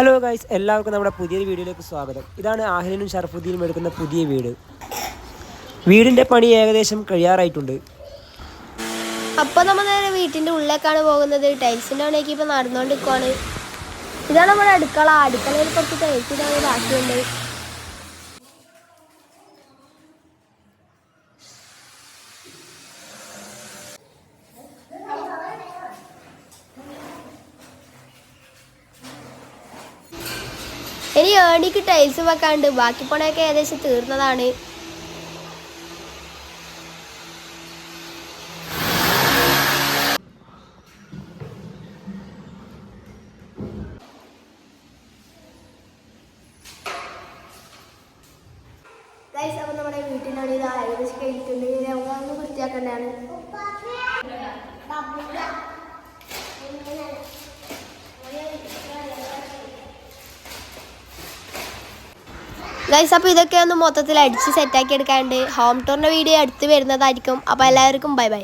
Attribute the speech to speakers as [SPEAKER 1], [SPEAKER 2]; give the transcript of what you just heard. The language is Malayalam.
[SPEAKER 1] ഹലോ ഗൈസ് എല്ലാവർക്കും നമ്മുടെ പുതിയൊരു വീഡിയോയിലേക്ക് സ്വാഗതം. ഇതാണ് ആഹ്ലിനും ഷർഫുദ്ദീനും എടുക്കുന്ന പുതിയ വീട്. വീടിന്റെ പണി ഏകദേശം കഴിയാറായിട്ടുണ്ട്.
[SPEAKER 2] അപ്പോൾ നമ്മൾ നേരെ വീട്ടിന്റെ ഉള്ളിലേക്കാണ് പോകുന്നത്. ടൈൽസിന്റെ പണിയൊക്കെ ഇപ്പോൾ നടന്നുകൊണ്ടിരിക്കുവാണ്. ഇതാണ് നമ്മുടെ അടുക്കള. അടുക്കളയിൽ കുറച്ച് ടൈൽസ് ഇതാണ് ബാക്കിയുണ്ട്. ഇനി ഏണിക്ക് ടൈൽസ് വെക്കാണ്ട്. ബാക്കി പണിയൊക്കെ ഏകദേശം തീർന്നതാണ്. അപ്പോൾ നമ്മുടെ വീട്ടിലാണ് ഇത് ഏകദേശം കഴിഞ്ഞിട്ടുണ്ട്. ഇനി ഒന്ന് വൃത്തിയാക്കേണ്ടതാണ്. ഗൈസ് അപ്പോൾ ഇതൊക്കെ ഒന്ന് മൊത്തത്തിൽ അടിച്ച് സെറ്റാക്കി എടുക്കാണ്ട് ഹോം ടൂറിന്റെ വീഡിയോ അടുത്ത് വരുന്നതായിരിക്കും. അപ്പോൾ എല്ലാവർക്കും ബൈ ബൈ